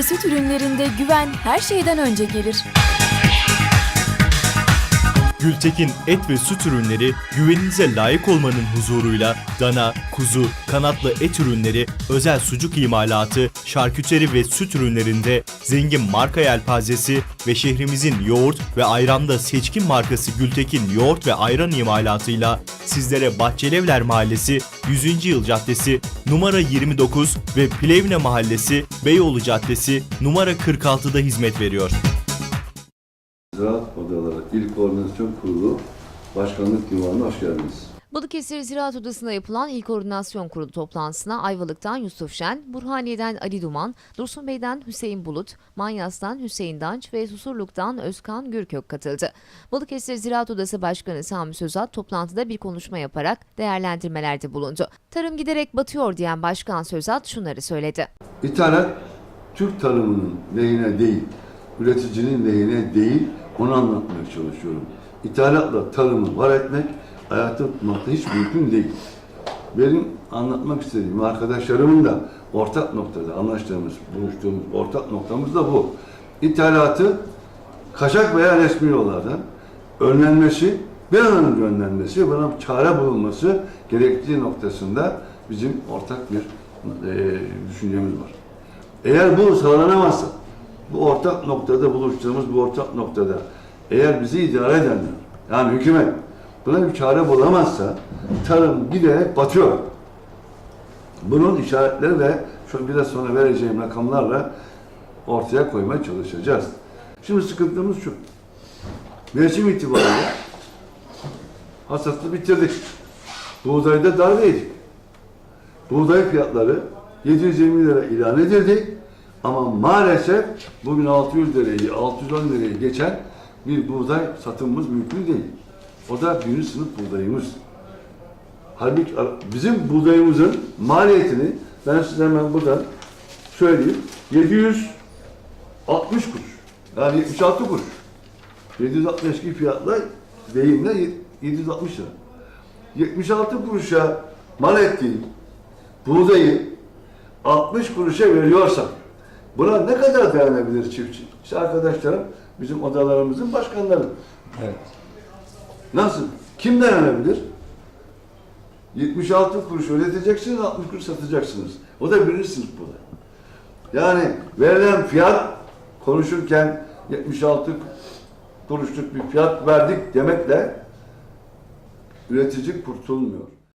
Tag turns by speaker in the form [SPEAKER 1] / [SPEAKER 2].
[SPEAKER 1] ve süt ürünlerinde güven her şeyden önce gelir.
[SPEAKER 2] Gültekin et ve süt ürünleri güveninize layık olmanın huzuruyla dana, kuzu, kanatlı et ürünleri, özel sucuk imalatı, şarküteri ve süt ürünlerinde zengin marka yelpazesi ve şehrimizin yoğurt ve ayranda seçkin markası Gültekin yoğurt ve ayran imalatıyla sizlere Bahçelievler Mahallesi 100. Yıl Caddesi numara 29 ve Plevne Mahallesi Beyoğlu Caddesi numara 46'da hizmet veriyor.
[SPEAKER 3] Ziraat Odaları İl Koordinasyon Kurulu Başkanlık Divanı'na hoş geldiniz.
[SPEAKER 4] Balıkesir Ziraat Odası'nda yapılan İl Koordinasyon Kurulu toplantısına Ayvalık'tan Yusuf Şen, Burhaniye'den Ali Duman, Dursun Bey'den Hüseyin Bulut, Manyas'tan Hüseyin Danç ve Susurluk'tan Özkan Gürkök katıldı. Balıkesir Ziraat Odası Başkanı Sami Sözat toplantıda bir konuşma yaparak değerlendirmelerde bulundu. Tarım giderek batıyor diyen Başkan Sözat şunları söyledi.
[SPEAKER 3] İthalat Türk tarımının lehine değil, üreticinin lehine değil, onu anlatmaya çalışıyorum. İthalatla tarımı var etmek, hayatta tutmakta hiç mümkün değil. Benim anlatmak istediğim arkadaşlarımın da ortak noktada anlaştığımız, buluştuğumuz ortak noktamız da bu. İthalatı kaçak veya resmi yollardan önlenmesi, bir an önce önlenmesi, buna çare bulunması gerektiği noktasında bizim ortak bir e, düşüncemiz var. Eğer bu sağlanamazsa, bu ortak noktada buluştuğumuz bu ortak noktada eğer bizi idare edenler, yani hükümet buna bir çare bulamazsa tarım giderek batıyor. Bunun işaretleri ve şu biraz sonra vereceğim rakamlarla ortaya koymaya çalışacağız. Şimdi sıkıntımız şu. Mevsim itibariyle hasatı bitirdik. Buğdayda darbe. Buğday fiyatları 720 lira ilan edildi. Ama maalesef bugün 600 lirayı, 610 lirayı geçen bir buğday satımımız mümkün değil. O da birinci sınıf buğdayımız. Halbuki bizim buğdayımızın maliyetini ben size hemen buradan söyleyeyim. 760 kuruş. Yani 76 kuruş. 762 fiyatla deyimle 760 lira. 76 kuruşa mal ettiği buğdayı 60 kuruşa veriyorsa buna ne kadar dayanabilir çiftçi? İşte arkadaşlarım bizim odalarımızın başkanları.
[SPEAKER 5] Evet.
[SPEAKER 3] Nasıl? Kim dayanabilir? 76 kuruş ödeteceksiniz, 60 kuruş satacaksınız. O da birinci sınıf bu da. Yani verilen fiyat konuşurken 76 kuruşluk bir fiyat verdik demekle üretici kurtulmuyor.